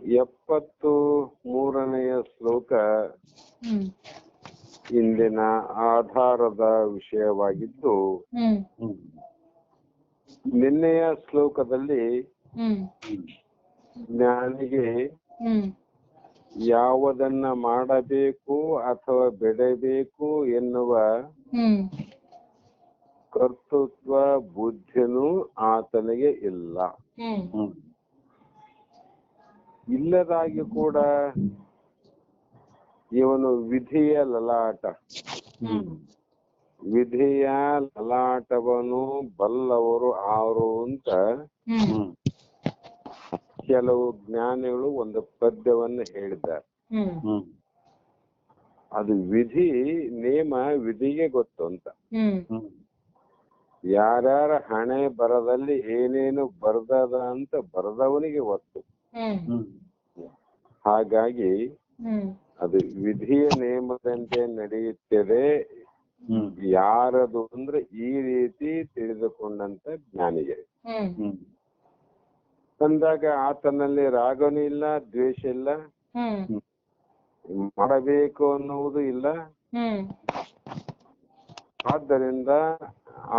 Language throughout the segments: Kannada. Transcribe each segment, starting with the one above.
ಎಪ್ಪತ್ತು ಮೂರನೆಯ ಶ್ಲೋಕ ಇಂದಿನ ಆಧಾರದ ವಿಷಯವಾಗಿದ್ದು ನಿನ್ನೆಯ ಶ್ಲೋಕದಲ್ಲಿ ಜ್ಞಾನಿಗೆ ಯಾವುದನ್ನ ಮಾಡಬೇಕು ಅಥವಾ ಬಿಡಬೇಕು ಎನ್ನುವ ಕರ್ತೃತ್ವ ಬುದ್ಧಿನೂ ಆತನಿಗೆ ಇಲ್ಲ. ಇಲ್ಲದಾಗಿ ಕೂಡ ಇವನು ವಿಧಿಯ ಲಲಾಟ. ಹ್ಮ್. ವಿಧಿಯ ಲಲಾಟವನ್ನು ಬಲ್ಲವರು ಆರು ಅಂತ ಕೆಲವು ಜ್ಞಾನಿಗಳು ಒಂದು ಪದ್ಯವನ್ನು ಹೇಳಿದ್ದಾರೆ. ಅದು ವಿಧಿ ನೇಮ ವಿಧಿಗೆ ಗೊತ್ತು ಅಂತ. ಯಾರ್ಯಾರ ಹಣೆ ಬರದಲ್ಲಿ ಏನೇನು ಬರ್ದದ ಅಂತ ಬರದವನಿಗೆ ಗೊತ್ತು. ಹಾಗಾಗಿ ಹ್ಮ್. ಅದು ವಿಧಿಯ ನೇಮದಂತೆ ನಡೆಯುತ್ತದೆ ಹ್ಮ್. ಯಾರದು ಅಂದ್ರೆ ಈ ರೀತಿ ತಿಳಿದುಕೊಂಡಂತ ಜ್ಞಾನಿಗೆ. ಅಂದಾಗ ಆತನಲ್ಲಿ ರಾಗನೂ ಇಲ್ಲ ದ್ವೇಷ ಇಲ್ಲ. ಹ್ಮ್. ಮಾಡಬೇಕು ಅನ್ನುವುದು ಇಲ್ಲ. ಹ್ಮ್. ಆದ್ದರಿಂದ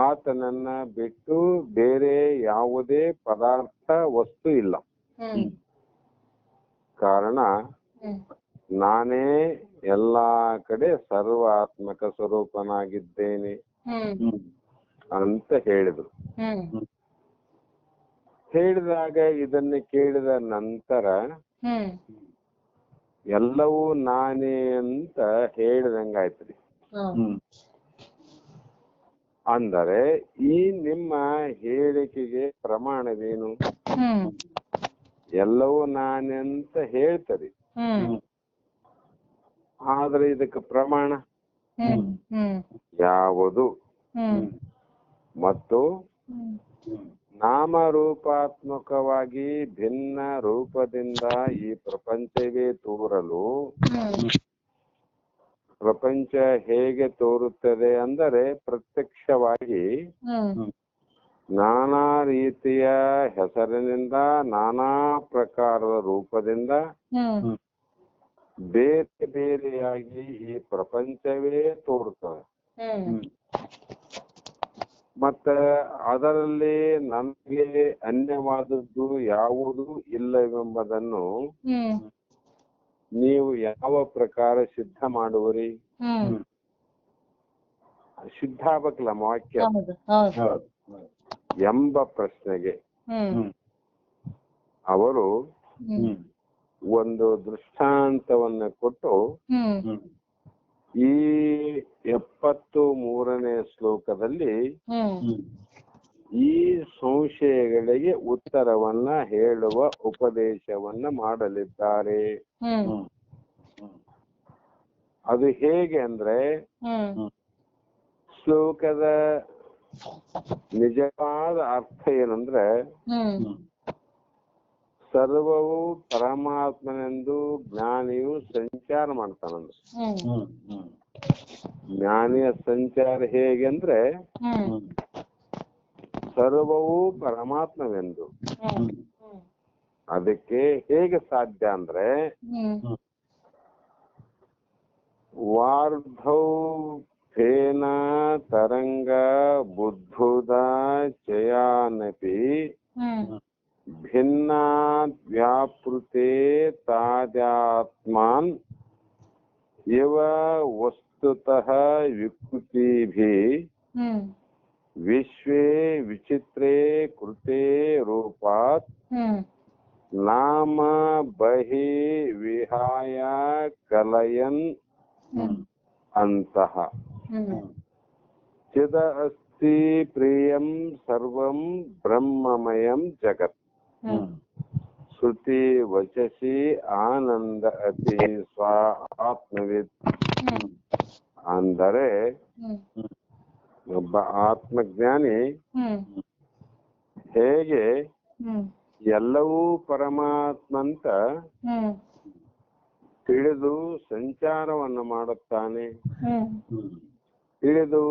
ಆತನನ್ನ ಬಿಟ್ಟು ಬೇರೆ ಯಾವುದೇ ಪದಾರ್ಥ ವಸ್ತು ಇಲ್ಲ. ಹ್ಮ್. ಕಾರಣ ನಾನೇ ಎಲ್ಲಾ ಕಡೆ ಸರ್ವಾತ್ಮಕ ಸ್ವರೂಪನಾಗಿದ್ದೇನೆ ಅಂತ ಹೇಳಿದ್ರು. ಹೇಳಿದಾಗ ಇದನ್ನ ಕೇಳಿದ ನಂತರ ಎಲ್ಲವೂ ನಾನೇ ಅಂತ ಹೇಳಿದಂಗಾಯ್ತ್ರಿ. ಅಂದರೆ ಈ ನಿಮ್ಮ ಹೇಳಿಕೆಗೆ ಪ್ರಮಾಣವೇನು? ಎಲ್ಲವೂ ನಾನೆಂತ ಅಂತ ಹೇಳ್ತದೆ. ಹ್ಮ್. ಆದ್ರೆ ಇದಕ್ಕೆ ಪ್ರಮಾಣ ಹ್ಮ್. ಹ್ಮ್. ಯಾವುದು? ಹ್ಮ್. ಮತ್ತು ನಾಮ ನಾಮರೂಪಾತ್ಮಕವಾಗಿ ಭಿನ್ನ ರೂಪದಿಂದ ಈ ಪ್ರಪಂಚವೇ ತೋರಲು ಹ್ಮ್. ಪ್ರಪಂಚ ಹೇಗೆ ತೋರುತ್ತದೆ ಅಂದರೆ ಪ್ರತ್ಯಕ್ಷವಾಗಿ ಹ್ಮ್. ನಾನಾ ರೀತಿಯ ಹೆಸರಿನಿಂದ ನಾನಾ ಪ್ರಕಾರದ ರೂಪದಿಂದ ಬೇರೆ ಬೇರೆಯಾಗಿ ಈ ಪ್ರಪಂಚವೇ ತೋರುತ್ತದೆ. ಮತ್ತ ಮತ್ತೆ ಅದರಲ್ಲಿ ನಮಗೆ ಅನ್ಯವಾದದ್ದು ಯಾವುದು ಇಲ್ಲವೆಂಬುದನ್ನು ನೀವು ಯಾವ ಪ್ರಕಾರ ಸಿದ್ಧ ಮಾಡುವರಿ? ಶುದ್ಧ ಸಿದ್ಧ ಆಗ್ಬೇಕಲ್ಲ ವಾಕ್ಯ ಹೌದು. ಹೌದು ಹೌದು. ಎಂಬ ಪ್ರಶ್ನೆಗೆ ಅವರು ಒಂದು ದೃಷ್ಟಾಂತವನ್ನ ಕೊಟ್ಟು ಈ ಎಪ್ಪತ್ತು ಮೂರನೇ ಶ್ಲೋಕದಲ್ಲಿ ಈ ಸಂಶಯಗಳಿಗೆ ಉತ್ತರವನ್ನ ಹೇಳುವ ಉಪದೇಶವನ್ನ ಮಾಡಲಿದ್ದಾರೆ. ಅದು ಹೇಗೆ ಅಂದ್ರೆ ಹ್ಮ್. ಶ್ಲೋಕದ ನಿಜವಾದ ಅರ್ಥ ಏನಂದ್ರೆ ಸರ್ವವು ಪರಮಾತ್ಮನೆಂದು ಜ್ಞಾನಿಯು ಸಂಚಾರ ಮಾಡ್ತಾನಂದ್ರೆ ಹ್ಮ್. ಹ್ಮ್ ಹ್ಮ್. ಜ್ಞಾನಿಯ ಸಂಚಾರ ಹೇಗೆ ಅಂದ್ರೆ ಸರ್ವವು ಪರಮಾತ್ಮವೆಂದು ಹ್ಮ್. ಅದಕ್ಕೆ ಹೇಗೆ ಸಾಧ್ಯ ಅಂದ್ರೆ ಹ್ಮ್. ವಾರ್ಧೌ ಫೇನ ತರಂಗ ಬುದ್ಧುದ ಚಯಾನಪಿ ಹ್ಮ್ ಭಿನ್ನ ವ್ಯಾಪೃತೆ ತಾದ್ಯಾತ್ಮಾನ್ ಇವ ವಸ್ತುತಃ ವಿಕೃತಿಭಿ ಹ್ಮ್ ವಿಶ್ವೇ ವಿಚಿತ್ರೇ ಕೃತೆ ರೂಪಾತ್ ಹ್ಮ್ ನಾಮ ಬಹಿ ವಿಹಾಯ अस्ति प्रियं सर्वं ब्रह्ममयं जगत् ಅಸ್ತಿ ಪ್ರಿಯಂ ಸರ್ವಂ ಬ್ರಹ್ಮಮಯಂ ಜಗತ್. ಹ್ಮ್. ಶ್ರುತಿ ವಚಸಿ ಆನಂದ ಅತಿ ಸ್ವ ಆತ್ಮವಿದ್ ಅಂದರೆ ಒಬ್ಬ ಆತ್ಮಜ್ಞಾನಿ ಹೇಗೆ ಎಲ್ಲವೂ ಪರಮಾತ್ಮಂತ ಅಂತ ತಿಳಿದು ಸಂಚಾರವನ್ನು ಮಾಡುತ್ತಾನೆ? ತಿಳಿದು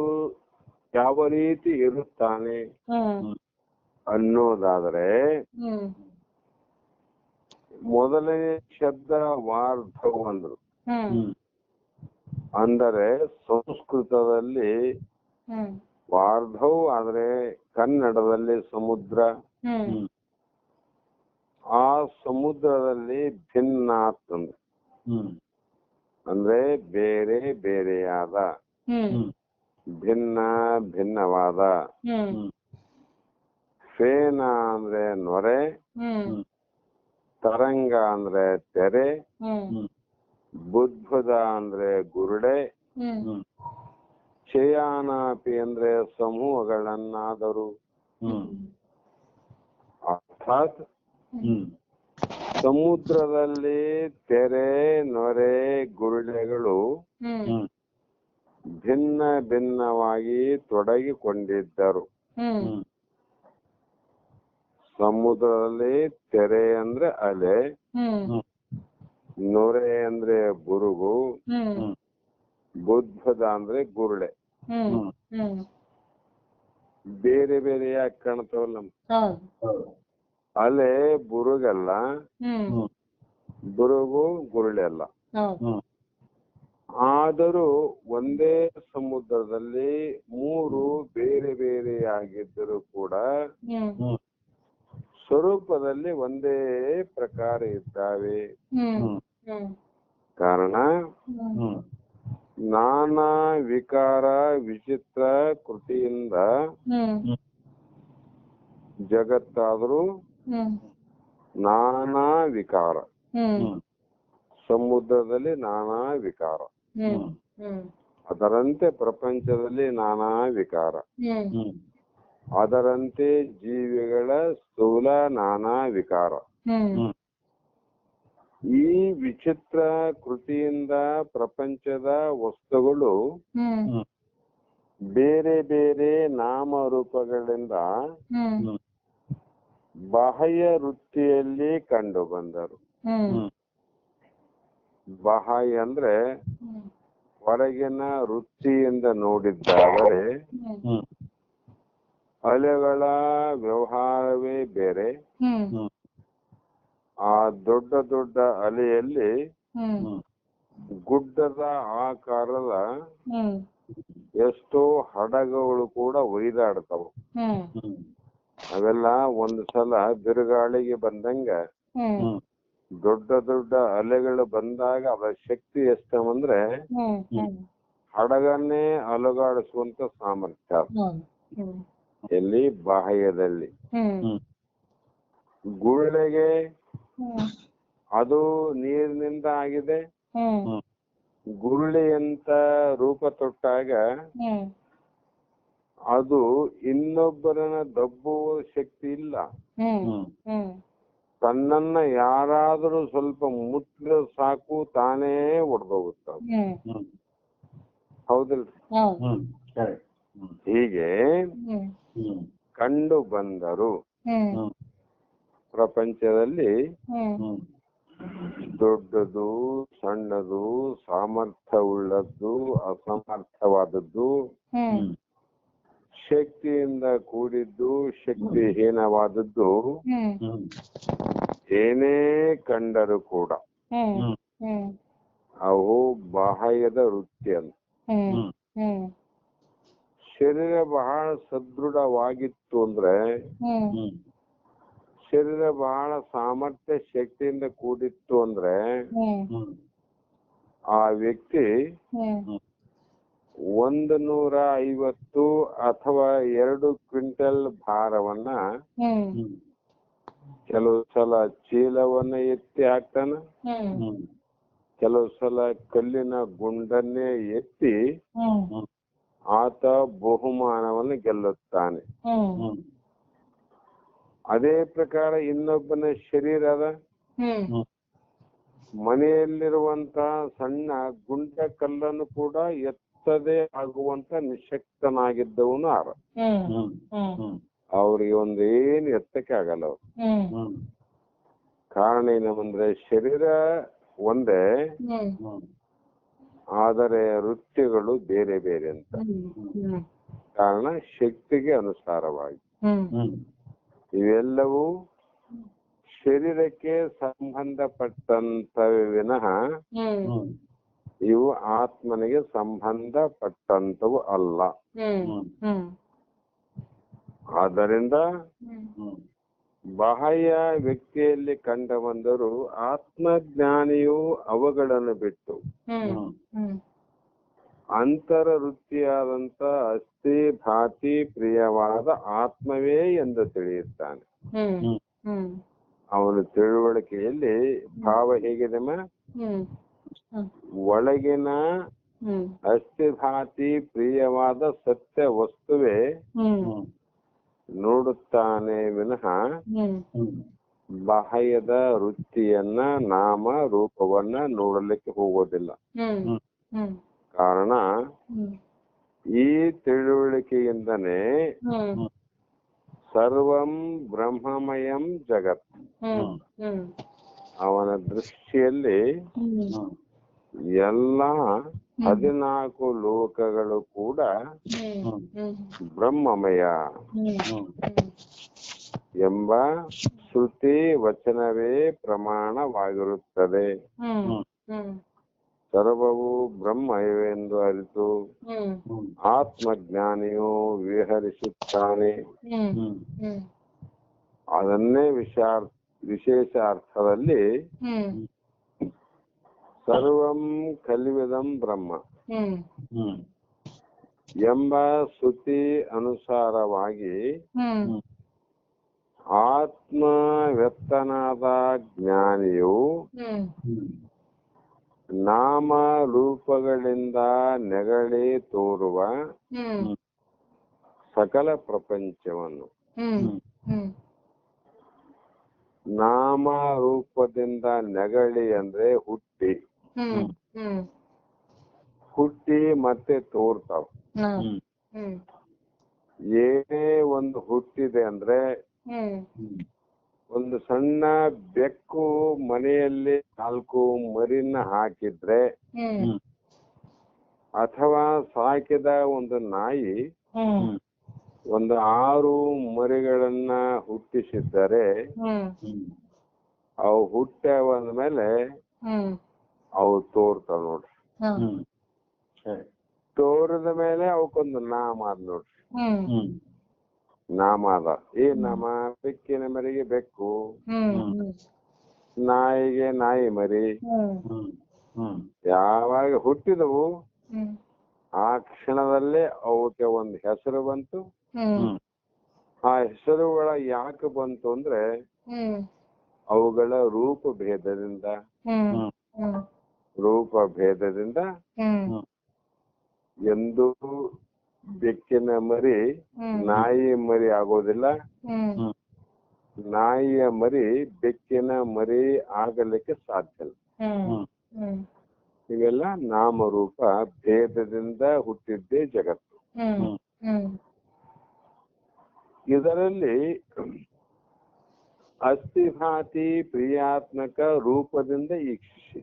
ಯಾವ ರೀತಿ ಇರುತ್ತಾನೆ ಅನ್ನೋದಾದ್ರೆ ಮೊದಲನೇ ಶಬ್ದ ವಾರ್ಧವ್ ಅಂದ್ರು. ಅಂದರೆ ಸಂಸ್ಕೃತದಲ್ಲಿ ಹ್ಮ್. ವಾರ್ಧವ್ ಆದ್ರೆ ಕನ್ನಡದಲ್ಲಿ ಸಮುದ್ರ. ಆ ಸಮುದ್ರದಲ್ಲಿ ಭಿನ್ನ ಅಂತಂದ್ರೆ ಅಂದ್ರೆ ಬೇರೆ ಬೇರೆಯಾದ. ಭಿನ್ನ ಭಿನ್ನವಾದ. ಫೇನ ಅಂದ್ರೆ ನೊರೆ ಹ್ಮ್. ತರಂಗ ಅಂದ್ರೆ ತೆರೆ ಬುದ್ಭುದ ಅಂದ್ರೆ ಗುರುಡೆ ಹ್ಮ್. ಹ್ಮ್. ಅಂದ್ರೆ ಸಮೂಹಗಳನ್ನಾದರೂ. ಹ್ಮ್. ಅರ್ಥಾತ್ ಹ್ಮ್. ಸಮುದ್ರದಲ್ಲಿ ತೆರೆ ನೊರೆ ಗುರುಡೆಗಳು ಭಿನ್ನ ಭಿನ್ನವಾಗಿ ತೊಡಗಿಕೊಂಡಿದ್ದರು. ಸಮುದ್ರದಲ್ಲಿ ತೆರೆ ಅಂದ್ರೆ ಅಲೆ ನೊರೆ ಅಂದ್ರೆ ಬುರುಗು ಬುದ್ಧದ ಅಂದ್ರೆ ಗುರುಳೆ. ಬೇರೆ ಬೇರೆ ಯಾಕೆ ಕಾಣ್ತಾವಲ್ಲ ನಮ್ ಅಲೆ ಬುರುಗಲ್ಲ ಬುರುಗು ಗುರುಳೆ ಅಲ್ಲ. ಆದರೂ ಒಂದೇ ಸಮುದ್ರದಲ್ಲಿ ಮೂರು ಬೇರೆ ಬೇರೆಯಾಗಿದ್ದರೂ ಕೂಡ ಸ್ವರೂಪದಲ್ಲಿ ಒಂದೇ ಪ್ರಕಾರ ಇದ್ದಾವೆ. ಕಾರಣ ನಾನಾ ವಿಕಾರ ವಿಚಿತ್ರ ಕೃತಿಯಿಂದ ಜಗತ್ತಾದರೂ ನಾನಾ ವಿಕಾರ. ಸಮುದ್ರದಲ್ಲಿ ನಾನಾ ವಿಕಾರ. ಅದರಂತೆ ಪ್ರಪಂಚದಲ್ಲಿ ನಾನಾ ವಿಕಾರ. ಅದರಂತೆ ಜೀವಿಗಳ ಸ್ಥೂಲ ನಾನಾ ವಿಕಾರ. ಈ ವಿಚಿತ್ರ ಕೃತಿಯಿಂದ ಪ್ರಪಂಚದ ವಸ್ತುಗಳು ಬೇರೆ ಬೇರೆ ನಾಮರೂಪಗಳಿಂದ ರೂಪಗಳಿಂದ ಹ್ಮ್. ಬಾಹ್ಯ ವೃತ್ತಿಯಲ್ಲಿ ಕಂಡು ಬಂದರು. ಬಾಹ್ಯ ಅಂದ್ರೆ ಹೊರಗಿನ ವೃತ್ತಿಯಿಂದ ನೋಡಿದ್ದಾದರೆ ಅಲೆಗಳ ವ್ಯವಹಾರವೇ ಬೇರೆ. ಆ ದೊಡ್ಡ ದೊಡ್ಡ ಅಲೆಯಲ್ಲಿ ಗುಡ್ಡದ ಆಕಾರದ ಎಷ್ಟೋ ಹಡಗುಗಳು ಕೂಡ ಒಯ್ದಾಡ್ತಾವ. ಅವೆಲ್ಲ ಒಂದ್ ಸಲ ಬಿರುಗಾಳಿಗೆ ಬಂದಂಗ ದೊಡ್ಡ ದೊಡ್ಡ ಅಲೆಗಳು ಬಂದಾಗ ಅದರ ಶಕ್ತಿ ಎಷ್ಟವಂದ್ರೆ ಹಡಗನ್ನೇ ಅಲುಗಾಡಿಸುವಂತ ಸಾಮರ್ಥ್ಯ. ಎಲ್ಲಿ? ಬಾಹ್ಯದಲ್ಲಿ. ಗುಳ್ಳೆಗೆ ಅದು ನೀರಿನಿಂದ ಆಗಿದೆ. ಗುರುಳಿಯಂತ ರೂಪ ತೊಟ್ಟಾಗ ಅದು ಇನ್ನೊಬ್ಬರನ್ನ ದಬ್ಬುವ ಶಕ್ತಿ ಇಲ್ಲ. ತನ್ನನ್ನ ಯಾರಾದರೂ ಸ್ವಲ್ಪ ಮುಟ್ಟಿದ್ರೆ ಸಾಕು ತಾನೇ ಒಡೆದೋಗುತ್ತ ಹೌದಿಲ್ರಿ. ಹೀಗೆ ಕಂಡು ಬಂದರು. ಪ್ರಪಂಚದಲ್ಲಿ ದೊಡ್ಡದು ಸಣ್ಣದು ಸಾಮರ್ಥ್ಯವುಳ್ಳದ್ದು ಅಸಮರ್ಥವಾದದ್ದು ಶಕ್ತಿಯಿಂದ ಕೂಡಿದ್ದು ಶಕ್ತಿಹೀನವಾದದ್ದು ಏನೇ ಕಂಡರೂ ಕೂಡ ಅವು ಬಾಹ್ಯದ ವೃತ್ತಿ ಅಂತ ಶರೀರ ಬಹಳ ಸದೃಢವಾಗಿತ್ತು ಅಂದ್ರೆ ಶರೀರ ಬಹಳ ಸಾಮರ್ಥ್ಯ ಶಕ್ತಿಯಿಂದ ಕೂಡಿತ್ತು ಅಂದ್ರೆ ಆ ವ್ಯಕ್ತಿ ಹ್ಮ್. ಒಂದು ನೂರ ಐವತ್ತು ಅಥವಾ ಎರಡು ಕ್ವಿಂಟಲ್ ಭಾರವನ್ನ ಕೆಲವು ಸಲ ಚೀಲವನ್ನ ಎತ್ತಿ ಹಾಕ್ತಾನ ಕೆಲವು ಸಲ ಕಲ್ಲಿನ ಗುಂಡನ್ನೇ ಎತ್ತಿ ಆತ ಬಹುಮಾನವನ್ನು ಗೆಲ್ಲುತ್ತಾನೆ. ಅದೇ ಪ್ರಕಾರ ಇನ್ನೊಬ್ಬನ ಶರೀರ ಅದ? ಹ್ಮ್. ಹ್ಮ್. ಮನೆಯಲ್ಲಿರುವಂತ ಸಣ್ಣ ಗುಂಡ ಕಲ್ಲನ್ನು ಕೂಡ ಎತ್ತದೇ ಆಗುವಂತ ನಿಶಕ್ತನಾಗಿದ್ದವನು ಆರ. ಅವ್ರಿಗೆ ಒಂದು ಏನು ಎತ್ತಕ್ಕೆ ಆಗಲ್ಲ ಅವ್ರು. ಕಾರಣ ಏನಂದ್ರೆ ಶರೀರ ಒಂದೇ ಆದರೆ ವೃತ್ತಿಗಳು ಬೇರೆ ಬೇರೆ ಅಂತ. ಹ್ಮ್. ಕಾರಣ ಶಕ್ತಿಗೆ ಅನುಸಾರವಾಗಿ. ಇವೆಲ್ಲವೂ ಶರೀರಕ್ಕೆ ಸಂಬಂಧಪಟ್ಟಂತ ವಿನಃ ಇವು ಆತ್ಮನಿಗೆ ಸಂಬಂಧಪಟ್ಟಂತವು ಅಲ್ಲ. ಹ್ಮ್. ಹ್ಮ್. ಹ್ಮ್. ಆದ್ದರಿಂದ ಬಾಹ್ಯ ವ್ಯಕ್ತಿಯಲ್ಲಿ ಕಂಡ ಬಂದರೂ ಆತ್ಮಜ್ಞಾನಿಯು ಅವುಗಳನ್ನು ಬಿಟ್ಟು ಅಂತರ ವೃತ್ತಿಯಾದಂತ ಅಸ್ಥಿ ಭಾತಿ ಪ್ರಿಯವಾದ ಆತ್ಮವೇ ಎಂದು ತಿಳಿಯುತ್ತಾನೆ. ಅವನು ತಿಳುವಳಿಕೆಯಲ್ಲಿ ಭಾವ ಹೇಗಿದೆ ಒಳಗಿನ ಅಸ್ಥಿಭಾತಿ ಪ್ರಿಯವಾದ ಸತ್ಯ ವಸ್ತುವೇ ನೋಡುತ್ತಾನೆ ವಿನಃ ಬಾಹ್ಯದ ವೃತ್ತಿಯನ್ನ ನಾಮ ರೂಪವನ್ನ ನೋಡಲಿಕ್ಕೆ ಹೋಗೋದಿಲ್ಲ. ಹ್ಮ್. ಹ್ಮ್. ಹ್ಮ್. ಕಾರಣ ಹ್ಮ್. ಈ ತಿಳುವಳಿಕೆಯಿಂದನೇ ಹ್ಮ್. ಸರ್ವಂ ಬ್ರಹ್ಮಮಯಂ ಜಗತ್. ಹ್ಮ್. ಹ್ಮ್. ಅವನ ದೃಷ್ಟಿಯಲ್ಲಿ ಎಲ್ಲ ಹದಿನಾಲ್ಕು ಲೋಕಗಳು ಕೂಡ ಹ್ಮ್ ಹ್ಮ್ ಬ್ರಹ್ಮಮಯ. ಹ್ಮ್ ಹ್ಮ್ ಎಂಬ ಶ್ರುತಿ ವಚನವೇ ಪ್ರಮಾಣವಾಗಿರುತ್ತದೆ. ಸರ್ವವು ಬ್ರಹ್ಮವೆಂದು ಅರಿತು ಆತ್ಮಜ್ಞಾನಿಯು ವಿಹರಿಸುತ್ತಾನೆ. ಅದನ್ನೇ ವಿಶಾರ್, ವಿಶೇಷ ಅರ್ಥದಲ್ಲಿ ಸರ್ವಂ ಕಲಿವಿದಂ ಬ್ರಹ್ಮ. ಹ್ಮ್. ಹ್ಮ್. ಎಂಬ ಶ್ರುತಿ ಅನುಸಾರವಾಗಿ ಆತ್ಮ ವ್ಯಕ್ತನಾದ ಜ್ಞಾನಿಯು ನಾಮ ರೂಪಗಳಿಂದ ನೆಗಳಿ ತೋರುವ ಸಕಲ ಪ್ರಪಂಚವನ್ನು. ನಾಮ ರೂಪದಿಂದ ನೆಗಳಿ ಅಂದ್ರೆ ಹುಟ್ಟಿ. ಹುಟ್ಟಿ ಮತ್ತೆ ತೋರ್ತಾವ. ಹ್ಮ್ ಹ್ಮ್. ಹ್ಮ್. ಏನೇ ಒಂದು ಹುಟ್ಟಿದೆ ಅಂದ್ರೆ ಒಂದು ಸಣ್ಣ ಬೆಕ್ಕು ಮನೆಯಲ್ಲಿ ನಾಲ್ಕು ಮರಿನ ಹಾಕಿದ್ರೆ ಅಥವಾ ಸಾಕಿದ ಒಂದು ನಾಯಿ ಒಂದು ಆರು ಮರಿಗಳನ್ನ ಹುಟ್ಟಿಸಿದ್ದರೆ ಅವು ಹುಟ್ಟ ಮೇಲೆ ಹ್ಮ್. ಅವು ತೋರ್ತಾವ ನೋಡ್ರಿ. ತೋರಿದ ಮೇಲೆ ಅವಕ್ಕೊಂದು ನಾಮ ಅದ ನೋಡ್ರಿ. ಹ್ಮ್. ನಾಮ ಅದ. ಏ ನಾಮ ಬೆಕ್ಕಿನ ಮರಿಗೆ ಬೆಕ್ಕು. ನಾಯಿಗೆ ನಾಯಿ ಮರಿ. ಹ್ಮ್. ಹ್ಮ್. ಹ್ಮ್. ಯಾವಾಗ ಹುಟ್ಟಿದವು ಆ ಕ್ಷಣದಲ್ಲೇ ಅವಕ್ಕೆ ಒಂದು ಹೆಸರು ಬಂತು. ಆ ಹೆಸರುಗಳ ಯಾಕೆ ಬಂತು ಅಂದ್ರೆ ಹ್ಮ್. ಅವುಗಳ ರೂಪ ಭೇದದಿಂದ ಹ್ಮ್. ಹ್ಮ್. ಹ್ಮ್. ರೂಪ ಭೇದದಿಂದ ಎಂದು ಹ್ಮ್. ಎಂದೂ ಬೆಕ್ಕಿನ ಮರಿ ನಾಯಿ ಮರಿ ಆಗೋದಿಲ್ಲ. ನಾಯಿಯ ಮರಿ ಬೆಕ್ಕಿನ ಮರಿ ಆಗಲಿಕ್ಕೆ ಸಾಧ್ಯ ಇಲ್ಲ. ಹ್ಮ್. ಹ್ಮ್. ಹ್ಮ್. ಇವೆಲ್ಲ ನಾಮರೂಪ ಭೇದದಿಂದ ಹುಟ್ಟಿದ್ದೇ ಜಗತ್ತು. ಹ್ಮ್. ಹ್ಮ್. ಹ್ಮ್. ಇದರಲ್ಲಿ ಅಸ್ಥಿಭಾತಿ ಪ್ರಿಯಾತ್ಮಕ ರೂಪದಿಂದ ಈಕ್ಷಿಸಿ.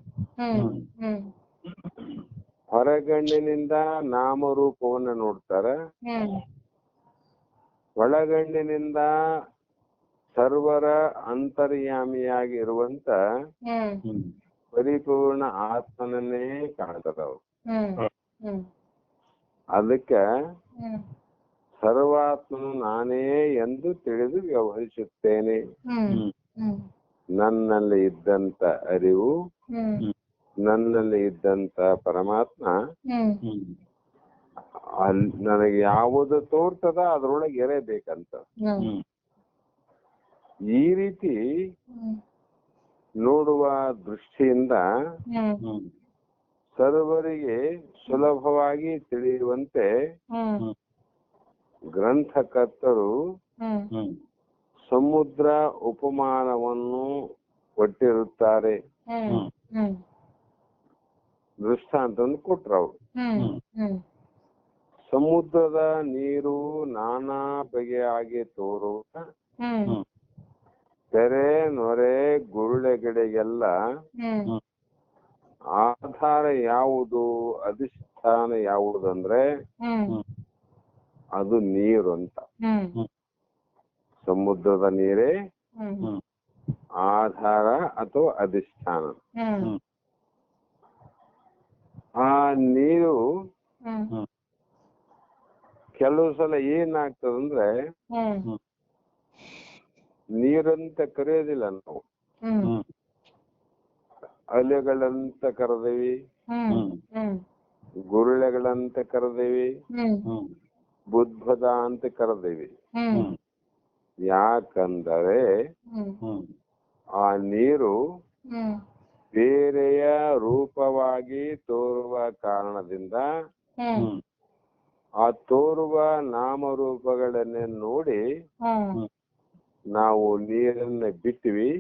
ಹೊರಗಣ್ಣಿನಿಂದ ನಾಮರೂಪವನ್ನ ನೋಡ್ತಾರ. ಒಳಗಣ್ಣಿನಿಂದ ಸರ್ವರ ಅಂತರ್ಯಾಮಿಯಾಗಿ ಇರುವಂತ ಹ್ಮ್. ಹ್ಮ್. ಪರಿಪೂರ್ಣ ಆತ್ಮನನ್ನೇ ಕಾಣ್ತದ ಅದಕ್ಕ ಸರ್ವಾತ್ಮನು ನಾನೇ ಎಂದು ತಿಳಿದು ವ್ಯವಹರಿಸುತ್ತೇನೆ. ನನ್ನಲ್ಲಿ ಇದ್ದಂತ ಅರಿವು ಹ್ಮ್. ನನ್ನಲ್ಲಿ ಇದ್ದಂತ ಪರಮಾತ್ಮ ಹ್ಮ್. ಹ್ಮ್. ಅಲ್- ನನಗೆ ಯಾವುದು ತೋರ್ತದ ಅದ್ರೊಳಗೆ ಎರೆಬೇಕಂತ ಹ್ಮ್. ಈ ರೀತಿ ನೋಡುವ ದೃಷ್ಟಿಯಿಂದ ಸರ್ವರಿಗೆ ಸುಲಭವಾಗಿ ತಿಳಿಯುವಂತೆ ಹ್ಮ್. ಗ್ರಂಥಕರ್ತರು ಸಮುದ್ರ ಉಪಮಾನವನ್ನು ಕೊಟ್ಟಿರುತ್ತಾರೆ. ದೃಷ್ಟಾಂತ ಕೊಟ್ರು ಅವರು. ಸಮುದ್ರದ ನೀರು ನಾನಾ ಬಗೆಯಾಗಿ ತೋರುವ ತೆರೆ. ನೊರೆ ಗುರುಳೆಗಡೆಗೆಲ್ಲ ಆಧಾರ ಯಾವುದು ಅಧಿಷ್ಠಾನ ಯಾವುದಂದ್ರೆ ಅದು ನೀರು ಅಂತ. ಹ್ಮ್. ಸಮುದ್ರದ ನೀರೇ ಆಧಾರ ಅಥವಾ ಅಧಿಷ್ಠಾನ. ಆ ನೀರು ಹ್ಮ್. ಕೆಲವು ಸಲ ಏನಾಗ್ತದಂದ್ರೆ ಹ್ಮ್. ನೀರಂತ ಕರೆಯೋದಿಲ್ಲ ನಾವು. ಅಲೆಗಳಂತ ಕರೆದೇವಿ. ಹ್ಮ್. ಹ್ಮ್. ಗುರುಳೆಗಳಂತ ಕರೆದೇವಿ. ಹ್ಮ್. ಹ್ಮ್. ಬುದ್ಧದ ಅಂತ ಕರೆದೇವಿ ಯಾಕಂದರೆ ಆ ನೀರು ಹ್ಮ್. ಬೇರೆಯ ರೂಪವಾಗಿ ತೋರುವ ಕಾರಣದಿಂದ ಆ ತೋರುವ ನಾಮರೂಪಗಳನ್ನೇ ನೋಡಿ ಹ್ಮ್. ನಾವು ನೀರನ್ನ ಬಿಟ್ಟಿವಿ.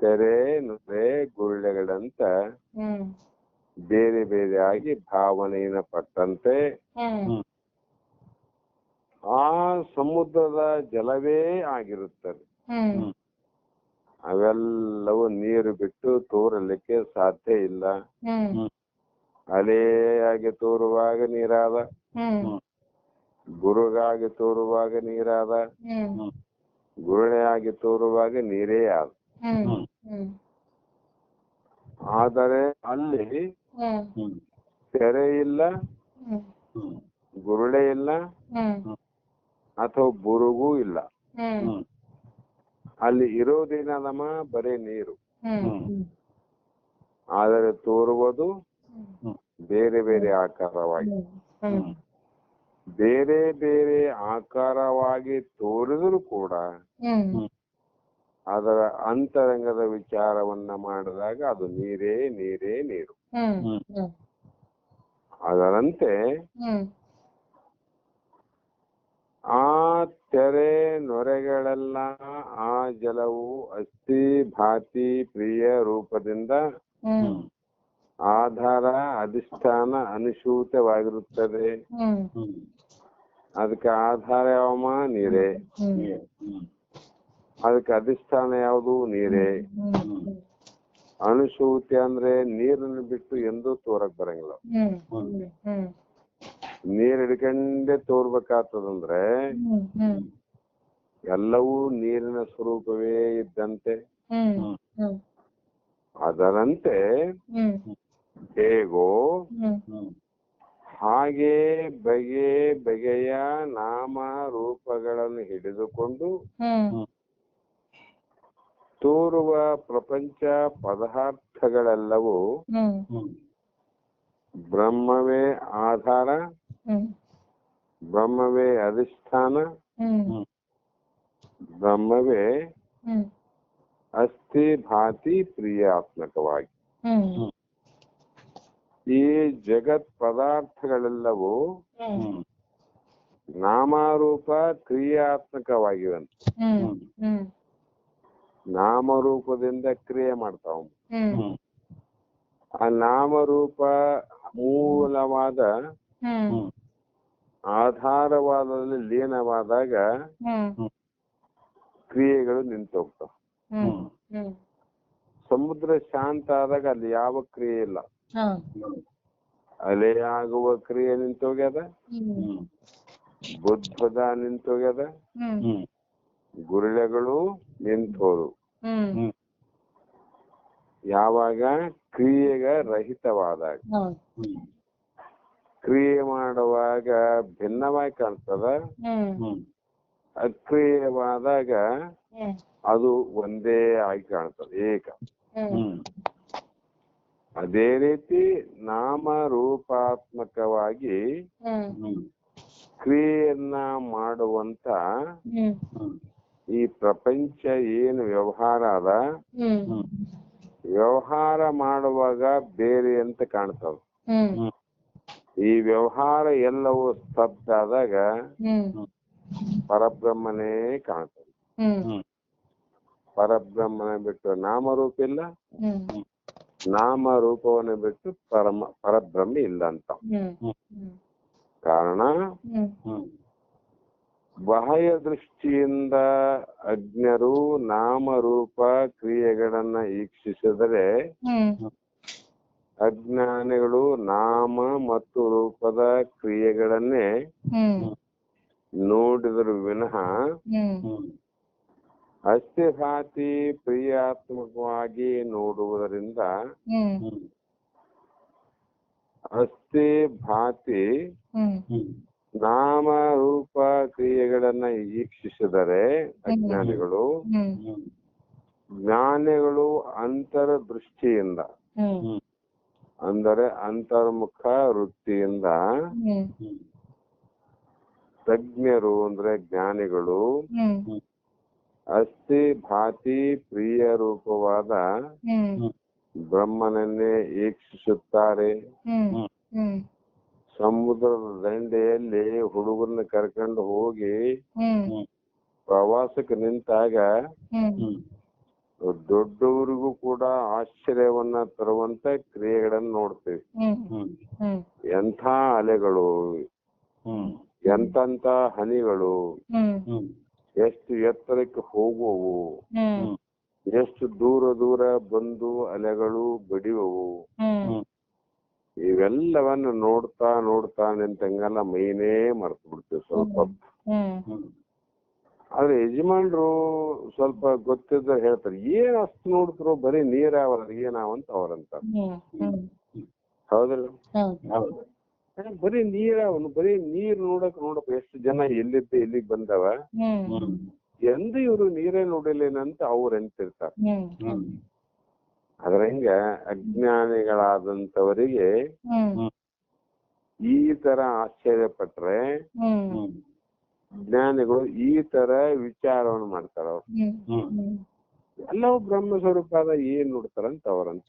ತೆರೆ ನೊರೆ ಗುಳ್ಳೆಗಳಂತ ಹ್ಮ್. ಬೇರೆ ಬೇರೆ ಆಗಿ ಭಾವನೆಯನ್ನು ಪಟ್ಟಂತೆ. ಹ್ಮ್. ಆ ಸಮುದ್ರದ ಜಲವೇ ಆಗಿರುತ್ತದೆ. ಹ್ಮ್. ಅವೆಲ್ಲವೂ ನೀರು ಬಿಟ್ಟು ತೋರಲಿಕ್ಕೆ ಸಾಧ್ಯ ಇಲ್ಲ. ಹ್ಮ್. ಅಲೆಯಾಗಿ ತೋರುವಾಗ ನೀರಾದ. ಹ್ಮ್. ಗುರುಗಾಗಿ ತೋರುವಾಗ ನೀರಾದ. ಹ್ಮ್. ಗುರುಳೆಯಾಗಿ ತೋರುವಾಗ ನೀರೇ ಆದ. ಹ್ಮ್. ಹ್ಮ್. ಆದರೆ ಅಲ್ಲಿ ತೆರೆ ಇಲ್ಲ. ಗುರುಳೆ ಇಲ್ಲ. ಹ್ಮ್. ಅಥವಾ ಬುರುಗೂ ಇಲ್ಲ. ಅಲ್ಲಿ ಇರೋದೇನದಮ್ಮ ಬರೇ ನೀರು. ಆದರೆ ತೋರುವುದು ಬೇರೆ ಬೇರೆ ಆಕಾರವಾಗಿ. ಬೇರೆ ಬೇರೆ ಆಕಾರವಾಗಿ ತೋರಿದ್ರು ಕೂಡ ಅದರ ಅಂತರಂಗದ ವಿಚಾರವನ್ನ ಮಾಡಿದಾಗ ಅದು ನೀರೇ ನೀರೇ ನೀರು. ಅದರಂತೆ ಆ ತೆರೆ ನೊರೆಗಳೆಲ್ಲ ಆ ಜಲವು ಅಸ್ಥಿ ಭಾತಿ ಪ್ರಿಯ ರೂಪದಿಂದ ಆಧಾರ ಅಧಿಷ್ಠಾನ ಅನುಸೂತವಾಗಿರುತ್ತದೆ ಹ್ಮ್. ಅದಕ್ಕೆ ಆಧಾರ ಯಾವಮ್ಮ? ನೀರೇ. ಅದಕ್ಕೆ ಅಧಿಷ್ಠಾನ ಯಾವುದು? ನೀರೇ. ಅನುಶೂತಿ ಅನುಸೂತಿ ಅಂದ್ರೆ ನೀರನ್ನು ಬಿಟ್ಟು ಎಂದೂ ತೋರಕ್ ಬರಂಗಿಲ್ಲ. ನೀರ್ ಹಿಡ್ಕಂಡೆ ತೋರ್ಬೇಕಾಗ್ತದಂದ್ರೆ ಎಲ್ಲವೂ ನೀರಿನ ಸ್ವರೂಪವೇ ಇದ್ದಂತೆ. ಅದರಂತೆ ಹ್ಮ್. ಹೇಗೋ ಹಾಗೆ ಬಗೆ ಬಗೆಯ ನಾಮ ರೂಪಗಳನ್ನು ಹಿಡಿದುಕೊಂಡು ಹ್ಮ್. ತೋರುವ ಪ್ರಪಂಚ ಪದಾರ್ಥಗಳೆಲ್ಲವೂ ಹ್ಮ್. ಹ್ಮ್. ಬ್ರಹ್ಮವೇ ಆಧಾರ ಬ್ರಹ್ಮವೇ ಅಧಿಷ್ಠಾನ. ಹ್ಮ್. ಹ್ಮ್. ಬ್ರಹ್ಮವೇ ಹ್ಮ್. ಅಸ್ಥಿ ಭಾತಿ ಪ್ರಿಯಾತ್ಮಕವಾಗಿ. ಹ್ಮ್. ಈ ಜಗತ್ ಪದಾರ್ಥಗಳೆಲ್ಲವೂ ನಾಮರೂಪ ಕ್ರಿಯಾತ್ಮಕವಾಗಿವಂತೆ ಹ್ಮ್. ಹ್ಮ್. ನಾಮರೂಪದಿಂದ ಕ್ರಿಯೆ ಮಾಡ್ತಾವ. ಆ ನಾಮರೂಪ ಮೂಲವಾದ ಆಧಾರವಾದಲ್ಲಿ ಲೀನವಾದಾಗ ಕ್ರಿಯೆಗಳು ನಿಂತು ಹೋಗ್ತಾವ ಸಮುದ್ರ ಶಾಂತ ಆದಾಗ ಅಲ್ಲಿ ಯಾವ ಕ್ರಿಯೆ ಇಲ್ಲ. ಅಲೆ ಆಗುವ ಕ್ರಿಯೆ ನಿಂತೋಗ್ಯದ. ಬುದ್ಧದ ನಿಂತೋಗ್ಯದ. ಗುರುಳೆಗಳು ನಿಂತೋರು. ಯಾವಾಗ? ಕ್ರಿಯೆಗ ರಹಿತವಾದಾಗ. ಕ್ರಿಯೆ ಮಾಡುವಾಗ ಭಿನ್ನವಾಗಿ ಕಾಣ್ತದ? ಅಕ್ರಿಯವಾದಾಗ ಹ್ಮ್. ಅದು ಒಂದೇ ಆಗಿ ಕಾಣ್ತದ ಏಕ. ಅದೇ ರೀತಿ ನಾಮ ರೂಪಾತ್ಮಕವಾಗಿ ಕ್ರಿಯೆಯನ್ನ ಮಾಡುವಂತ ಈ ಪ್ರಪಂಚ ಏನು ವ್ಯವಹಾರ ಅದ? ವ್ಯವಹಾರ ಮಾಡುವಾಗ ಬೇರೆ ಅಂತ ಕಾಣ್ತದ? ಈ ವ್ಯವಹಾರ ಎಲ್ಲವೂ ಸ್ತಬ್ಧ ಆದಾಗ ಪರಬ್ರಹ್ಮನೇ ಕಾಣ್ತದೆ. ಹ್ಮ್. ಹ್ಮ್. ಪರಬ್ರಹ್ಮನ ಬಿಟ್ಟು ನಾಮರೂಪ ಇಲ್ಲ. ನಾಮರೂಪವನ್ನ ನಾಮ ರೂಪವನ್ನು ಬಿಟ್ಟು ಪರಮ ಪರಬ್ರಹ್ಮ ಇಲ್ಲ ಅಂತ. ಕಾರಣ ಬಾಹ್ಯ ದೃಷ್ಟಿಯಿಂದ ಅಜ್ಞರು ನಾಮರೂಪ ಕ್ರಿಯೆಗಳನ್ನ ಈಕ್ಷಿಸಿದರೆ ಅಜ್ಞಾನಿಗಳು ನಾಮ ಮತ್ತು ರೂಪದ ಕ್ರಿಯೆಗಳನ್ನೇ ನೋಡಿದರು ವಿನಃ ಅಸ್ಥಿಭಾತಿ ಪ್ರಿಯಾತ್ಮಕವಾಗಿ ನೋಡುವುದರಿಂದ ಅಸ್ಥಿ ಭಾತಿ ನಾಮ ರೂಪ ಕ್ರಿಯೆಗಳನ್ನ ವೀಕ್ಷಿಸಿದರೆ ಅಜ್ಞಾನಿಗಳು ಜ್ಞಾನಿಗಳು ಅಂತರ್ದೃಷ್ಟಿಯಿಂದ ಅಂದರೆ ಅಂತರ್ಮುಖ ವೃತ್ತಿಯಿಂದ ತಜ್ಞರು ಅಂದ್ರೆ ಜ್ಞಾನಿಗಳು ಹ್ಮ್. ಅಸ್ಥಿ ಭಾತಿ ಪ್ರಿಯ ರೂಪವಾದ ಹ್ಮ್. ಬ್ರಹ್ಮನನ್ನೇ ಹ್ಮ್. ಸಮುದ್ರದ ದಂಡೆಯಲ್ಲಿ ಹುಡುಗರನ್ನ ಕರ್ಕೊಂಡು ಹೋಗಿ ಹ್ಮ್. ಪ್ರವಾಸಕ್ಕೆ ನಿಂತಾಗ ದೊಡ್ಡವರಿಗೂ ಕೂಡ ಆಶ್ಚರ್ಯವನ್ನ ತರುವಂತ ಕ್ರಿಯೆಗಳನ್ನ ನೋಡ್ತೀವಿ. ಹ್ಮ್. ಹ್ಮ್. ಹ್ಮ್. ಎಂಥ ಅಲೆಗಳು ಎಂತ ಹನಿಗಳು ಎಷ್ಟು ಎತ್ತರಕ್ಕೆ ಹೋಗುವವು ಹ್ಮ್. ಎಷ್ಟು ದೂರ ದೂರ ಬಂದು ಅಲೆಗಳು ಬಡಿಯುವವು. ಹ್ಮ್. ಇವೆಲ್ಲವನ್ನ ನೋಡ್ತಾ ನೋಡ್ತಾ ನಿಂತಂಗೆಲ್ಲ ಮೈನೇ ಮರ್ತು ಬಿಡ್ತೀವಿ ಸ್ವಲ್ಪ. ಹ್ಮ್. ಹ್ಮ್. ಆದ್ರೆ ಯಜಮಾನ್ರು ಸ್ವಲ್ಪ ಗೊತ್ತಿದ್ದ ಹೇಳ್ತಾರೆ ಏನ್ ಅಷ್ಟು ನೋಡಿದ್ರು ಬರೀ ನೀರಾವಲ್ಲ ಏನಾವಂತ ಅವ್ರಂತ. ಹೌದಲ್ಲ ಹೌದು. ಹೌದು. ಏ, ಬರೀ ನೀರಾವನು ಬರೀ ನೀರ್ ನೋಡಕ್ ನೋಡಕ್ ಎಷ್ಟು ಜನ ಎಲ್ಲಿದ್ದ ಇಲ್ಲಿಗ್ ಬಂದವ? ಎಂದು ಇವ್ರು ನೀರೇ ನೋಡಿಲ್ಲೇನಂತ ಅವ್ರು ಅಂತಿರ್ತಾರ. ಹ್ಮ್. ಅದ್ರ ಹಿಂಗ ಅಜ್ಞಾನಿಗಳಾದಂತವರಿಗೆ ಹ್ಮ್. ಈ ತರ ಆಶ್ಚರ್ಯ ಪಟ್ರೆ ಜ್ಞಾನಿಗಳು ಈ ತರ ವಿಚಾರವನ್ನು ಮಾಡ್ತಾರ ಅವ್ರು. ಎಲ್ಲವೂ ಬ್ರಹ್ಮ ಸ್ವರೂಪದ ಏನ್ ನೋಡ್ತಾರಂತ ಅವರಂತ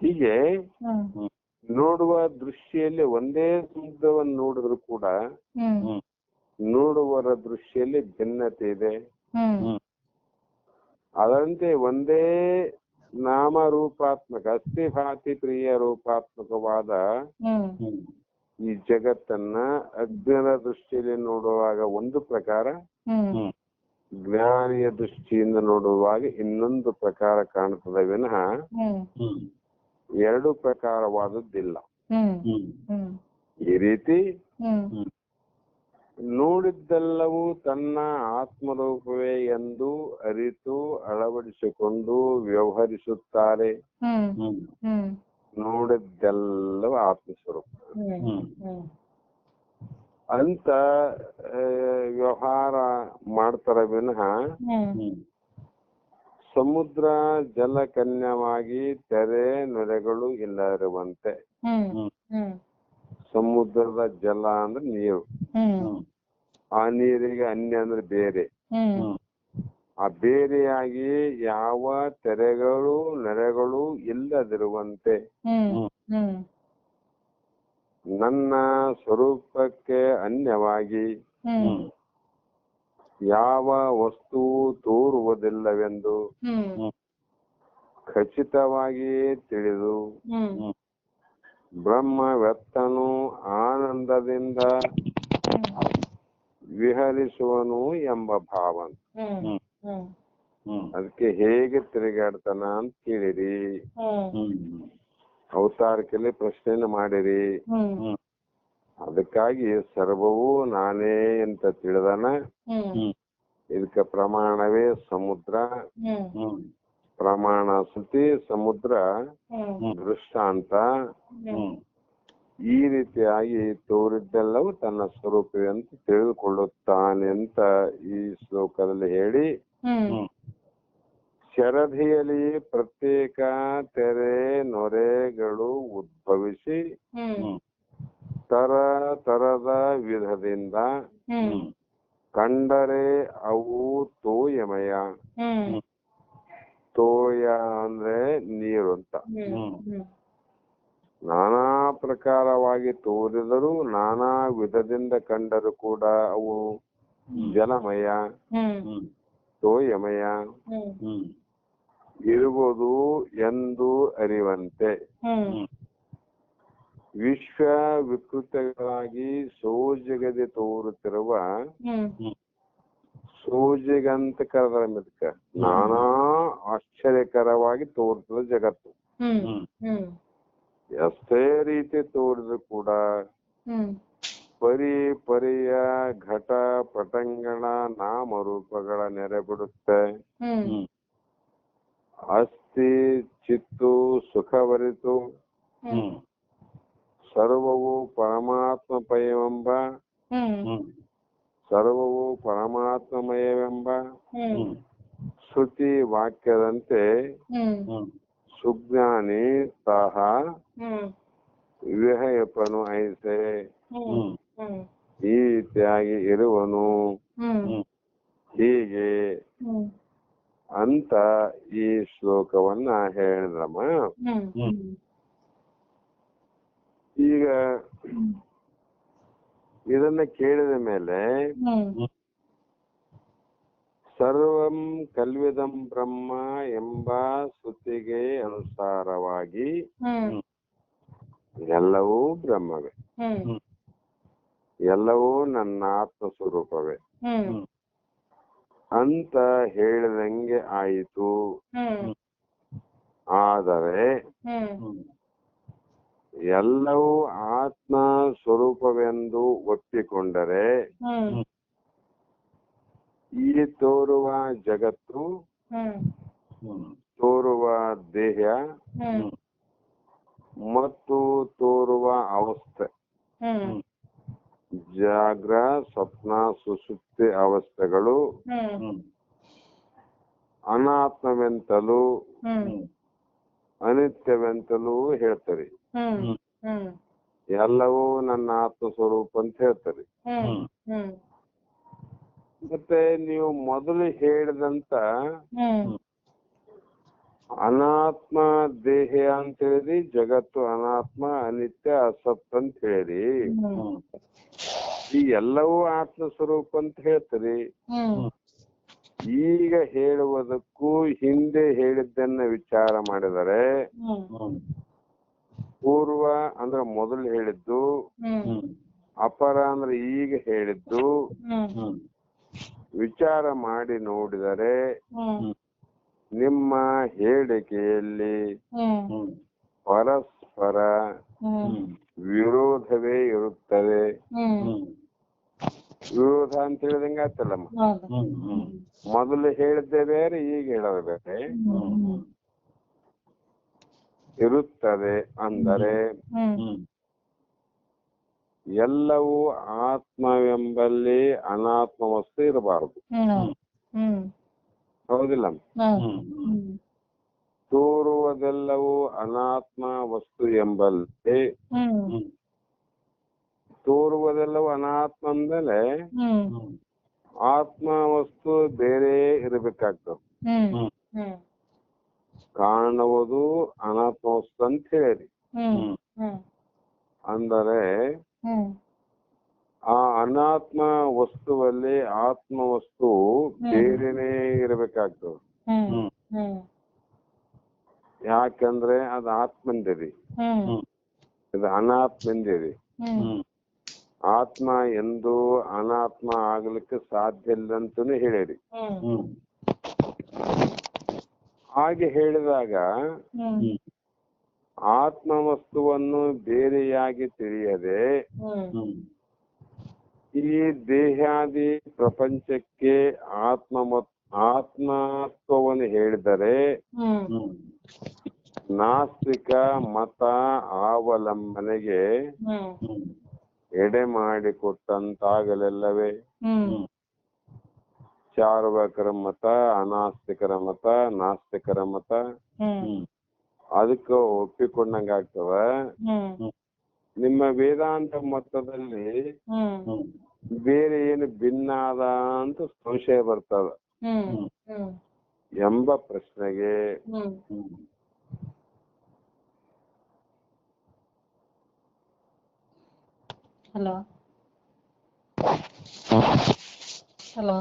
ಹೀಗೆ ನೋಡುವ ದೃಷ್ಟಿಯಲ್ಲಿ ಒಂದೇ ಸಮುದ್ರವನ್ನು ನೋಡಿದ್ರು ಕೂಡ ನೋಡುವರ ದೃಷ್ಟಿಯಲ್ಲಿ ಭಿನ್ನತೆ ಇದೆ. ಅದರಂತೆ ಒಂದೇ ನಾಮ ರೂಪಾತ್ಮಕ ಅಸ್ಥಿಭಾತಿ ಪ್ರಿಯ ರೂಪಾತ್ಮಕವಾದ ಈ ಜಗತ್ತನ್ನ ಅಜ್ಞರ ದೃಷ್ಟಿಯಲ್ಲಿ ನೋಡುವಾಗ ಒಂದು ಪ್ರಕಾರ ಜ್ಞಾನಿಯ ದೃಷ್ಟಿಯಿಂದ ನೋಡುವಾಗ ಇನ್ನೊಂದು ಪ್ರಕಾರ ಕಾಣುತ್ತದೆ ವಿನಃ ಹ್ಮ್. ಹ್ಮ್. ಎರಡು ಪ್ರಕಾರವಾದದ್ದಿಲ್ಲ. ಹ್ಮ್. ಹ್ಮ್. ಹ್ಮ್. ಈ ರೀತಿ ನೋಡಿದ್ದೆಲ್ಲವೂ ತನ್ನ ಆತ್ಮರೂಪವೇ ಎಂದು ಅರಿತು ಅಳವಡಿಸಿಕೊಂಡು ವ್ಯವಹರಿಸುತ್ತಾರೆ. ಹ್ಮ್. ಹ್ಮ್. ಹ್ಮ್. ನೋಡಿದ್ದೆಲ್ಲವೂ ಹ್ಮ್. ಹ್ಮ್. ಅಂತ ವ್ಯವಹಾರ ಮಾಡ್ತಾರ ವಿನಃ ಹ್ಮ್. ಜಲ ಸಮುದ್ರ ಜಲಕನ್ಯವಾಗಿ ತೆರೆ ನೊರೆಗಳು ಇಲ್ಲದಿರುವಂತೆ. ಹ್ಮ್. ಹ್ಮ್. ಹ್ಮ್. ಸಮುದ್ರದ ಜಲ ಅಂದ್ರೆ ನೀರು. ಆ ನೀರಿಗೆ ಅನ್ಯ ಅಂದ್ರೆ ಬೇರೆ. ಆ ಬೇರೆಯಾಗಿ ಯಾವ ತೆರೆಗಳು ನೆರೆಗಳು ಇಲ್ಲದಿರುವಂತೆ. ನನ್ನ ಸ್ವರೂಪಕ್ಕೆ ಅನ್ಯವಾಗಿ ಯಾವ ವಸ್ತು ತೋರುವುದಿಲ್ಲವೆಂದು ಖಚಿತವಾಗಿ ಖಚಿತವಾಗಿಯೇ ತಿಳಿದು ಬ್ರಹ್ಮ ವ್ಯಕ್ತನು ಆನಂದದಿಂದ ವಿಹರಿಸುವನು ಎಂಬ ಭಾವ ಹ್ಮ್ ಹ್ಮ್ ಹ್ಮ್. ಹ್ಮ್. ಅದಕ್ಕೆ ಹೇಗೆ ತಿರುಗಾಡ್ತಾನ ಅಂತ ಕೇಳಿರಿ. ಅವತಾರಕ್ಕೆಲ್ಲಿ ಪ್ರಶ್ನೆಯನ್ನು ಮಾಡಿರಿ. ಅದಕ್ಕಾಗಿ ಸರ್ವವೂ ನಾನೇ ಅಂತ ತಿಳಿದಾನ. ಇದಕ್ಕೆ ಪ್ರಮಾಣವೇ ಸಮುದ್ರ. ಪ್ರಮಾಣ ಸುತಿ ಸಮುದ್ರ ಹ್ಮ್. ದೃಷ್ಟಾಂತ. ಹ್ಮ್. ಈ ರೀತಿಯಾಗಿ ತೋರಿದ್ದೆಲ್ಲವೂ ತನ್ನ ಸ್ವರೂಪವೇ ಅಂತ ತಿಳಿದುಕೊಳ್ಳುತ್ತಾನೆ ಅಂತ ಈ ಶ್ಲೋಕದಲ್ಲಿ ಹೇಳಿ ಶರಧಿಯಲ್ಲಿ ಪ್ರತ್ಯೇಕ ತೆರೆ ನೊರೆಗಳು ಉದ್ಭವಿಸಿ ತರ ತರದ ವಿಧದಿಂದ ಕಂಡರೆ ಅವು ತೋಯಮಯ. ತೋಯ ಅಂದ್ರೆ ನೀರು ಅಂತ. ನಾನಾ ಪ್ರಕಾರವಾಗಿ ತೋರಿದರೂ ನಾನಾ ವಿಧದಿಂದ ಕಂಡರೂ ಕೂಡ ಅವು ಜಲಮಯ. ಯಮಯ? ಇರುವುದು ಎಂದು ಅರಿವಂತೆ. ವಿಶ್ವ ವಿಕೃತಗಳಾಗಿ ಸೋಜಗದೆ ತೋರುತ್ತಿರುವ ಸೋಜಿಗಂತ ಕರೆದರ ಮೆದಕ ನಾನಾ ಆಶ್ಚರ್ಯಕರವಾಗಿ ತೋರುತ್ತದೆ ಜಗತ್ತು. ಎಷ್ಟೇ ರೀತಿ ತೋರಿದ್ರು ಕೂಡ ಪರಿ ಪರಿಯ ಘಟ ಪಟಂಗಣ ನಾಮ ರೂಪಗಳ ನೆರೆ ಬಿಡುತ್ತೆ ಅಸ್ಥಿ ಚಿತ್ತು ಸುಖವರಿತು ಹ್ಮ್. ಸರ್ವವು ಪರಮಾತ್ಮಮಯವೆಂಬ ಹ್ಮ್. ಹ್ಮ್. ಸರ್ವವು ಪರಮಾತ್ಮಮಯವೆಂಬ. ಶ್ರುತಿ ವಾಕ್ಯದಂತೆ ಸುಜ್ಞಾನಿ ಸಹ ವಿಹಯಪನು ಐಸೆ ಹ್ಮ್. ಹ್ಮ್. ಈ ರೀತಿಯಾಗಿ ಇರುವನು. ಹೀಗೆ ಅಂತ ಈ ಶ್ಲೋಕವನ್ನ ಹೇಳಿದ್ರಮ್ಮ. ಈಗ ಇದನ್ನ ಕೇಳಿದ ಮೇಲೆ ಸರ್ವಂ ಕಲ್ವಿದಂ ಬ್ರಹ್ಮ ಎಂಬ ಸುತ್ತಿಗೆ ಅನುಸಾರವಾಗಿ ಎಲ್ಲವೂ ಬ್ರಹ್ಮವೇ. ಹ್ಮ್. ಎಲ್ಲವೂ ನನ್ನ ಆತ್ಮ ಸ್ವರೂಪವೇ ಹ್ಮ್. ಅಂತ ಹೇಳಿದಂಗೆ ಆಯಿತು. ಹ್ಮ್. ಆದರೆ ಎಲ್ಲವೂ ಆತ್ಮ ಸ್ವರೂಪವೆಂದು ಒಪ್ಪಿಕೊಂಡರೆ ಹ್ಮ್. ಈ ತೋರುವ ಜಗತ್ತು ತೋರುವ ದೇಹ ಹ್ಮ್. ಮತ್ತು ತೋರುವ ಅವಸ್ಥೆ. ಹ್ಮ್. ಜಾಗ್ರ ಸ್ವಪ್ನ ಸುಸುಪ್ತಿ ಅವಸ್ಥೆಗಳು ಹ್ಮ್. ಅನಾತ್ಮವೆಂತಲೂ ಹ್ಮ್. ಅನಿತ್ಯವೆಂತಲೂ ಹೇಳ್ತಾರೆ. ಹ್ಮ್. ಹ್ಮ್. ಎಲ್ಲವೂ ನನ್ನ ಆತ್ಮ ಸ್ವರೂಪ ಅಂತ ಹೇಳ್ತಾರೆ. ಹ್ಮ್. ಹ್ಮ್. ಮತ್ತೆ ನೀವು ಮೊದಲು ಹೇಳಿದಂತ ಹ್ಮ್. ಅನಾತ್ಮ ದೇಹ ಅಂತ ಹೇಳಿರಿ ಜಗತ್ತು ಅನಾತ್ಮ, ಅನಿತ್ಯ, ಅಸತ್ ಅಂತ ಹೇಳಿರಿ ಈ ಎಲ್ಲವೂ ಆತ್ಮ ಸ್ವರೂಪ ಅಂತ ಹೇಳ್ತೀರಿ. ಈಗ ಹೇಳುವುದಕ್ಕೂ ಹಿಂದೆ ಹೇಳಿದ್ದನ್ನ ವಿಚಾರ ಮಾಡಿದರೆ, ಪೂರ್ವ ಅಂದ್ರೆ ಮೊದಲು ಹೇಳಿದ್ದು, ಅಪರ ಅಂದ್ರೆ ಈಗ ಹೇಳಿದ್ದು, ವಿಚಾರ ಮಾಡಿ ನೋಡಿದರೆ ನಿಮ್ಮ ಹೇಳಿಕೆಯಲ್ಲಿ ಹ್ಮ್. ಪರಸ್ಪರ ಹ್ಮ್. ವಿರೋಧವೇ ಇರುತ್ತದೆ. ಹ್ಮ್. ವಿರೋಧ ಅಂತ ಹೇಳಿದಂಗೆ ಹೌದು. ಹ್ಮ್ ಮೊದಲು ಹೇಳಿದ್ದೆ ಬೇರೆ ಈಗ ಹೇಳೋದು ಬೇರೆ. ಇರುತ್ತದೆ ಅಂದರೆ ಹ್ಮ್ ಎಲ್ಲವೂ ಆತ್ಮವೆಂಬಲ್ಲಿ ಅನಾತ್ಮ ವಸ್ತು ಇರಬಾರದು ಹ್ಮ್. ಹ್ಮ್. ಹೌದಿಲ್ಲ. ತೋರುವುದೆಲ್ಲವೂ ಅನಾತ್ಮ ವಸ್ತು ಎಂಬಲ್ಲಿ ತೋರುವುದೆಲ್ಲವೂ ಅನಾತ್ಮ ಅಂದಮೇಲೆ ಆತ್ಮ ವಸ್ತು ಬೇರೆ ಇರಬೇಕಾಗ್ತದೆ. ಹ್ಮ್. ಹ್ಮ್. ಹ್ಮ್. ಕಾಣುವುದು ಅನಾತ್ಮ ವಸ್ತು ಅಂತ ಹೇಳಿ ಹ್ಮ್. ಹ್ಮ್. ಹ್ಮ್. ಅಂದರೆ ಹ್ಮ್. ಆ ಅನಾತ್ಮ ವಸ್ತುವಲ್ಲಿ ಆತ್ಮ ವಸ್ತು ಬೇರೆನೇ ಇರಬೇಕಾಗ್ತದೆ. ಯಾಕಂದ್ರೆ ಅದು ಆತ್ಮಂದಿರಿ. ಇದು ಅನಾತ್ಮಂದಿರಿ. ಆತ್ಮ ಎಂದು ಅನಾತ್ಮ ಆಗ್ಲಿಕ್ಕೆ ಸಾಧ್ಯ ಇಲ್ಲ ಅಂತಾನು ಹೇಳಿರಿ ಹಾಗೆ ಹೇಳಿದಾಗ ಆತ್ಮ ವಸ್ತುವನ್ನು ಬೇರೆಯಾಗಿ ತಿಳಿಯದೆ ಈ ದೇಹಾದಿ ಪ್ರಪಂಚಕ್ಕೆ ಆತ್ಮ ಮತ್- ಆತ್ಮತ್ವವನ್ನು ಹೇಳಿದರೆ ನಾಸ್ತಿಕ ಮತ ಅವಲಂಬನೆಗೆ ಎಡೆ ಮಾಡಿಕೊಟ್ಟಂತಾಗಲೆಲ್ಲವೇ ಹ್ಮ್. ಮತ ಅನಾಸ್ತಿಕರ ಮತ ನಾಸ್ತಿಕರ ಮತ? ಅದಕ್ಕ ಹ್ಮ್. ಅದಕ್ಕೆ ಒಪ್ಪಿಕೊಂಡಂಗ ಆಗ್ತದ? ನಿಮ್ಮ ವೇದಾಂತ ಮತದಲ್ಲಿ ಬೇರೆ ಏನು ಭಿನ್ನ ಅದ ಅಂತ ಸಂಶಯ ಬರ್ತದ ಹ್ಮ್ ಹ್ಮ್ ಎಂಬ ಪ್ರಶ್ನೆಗೆ ಹ್ಮ್ ಹ್ಮ್ ಹಲೋ ಹಲೋ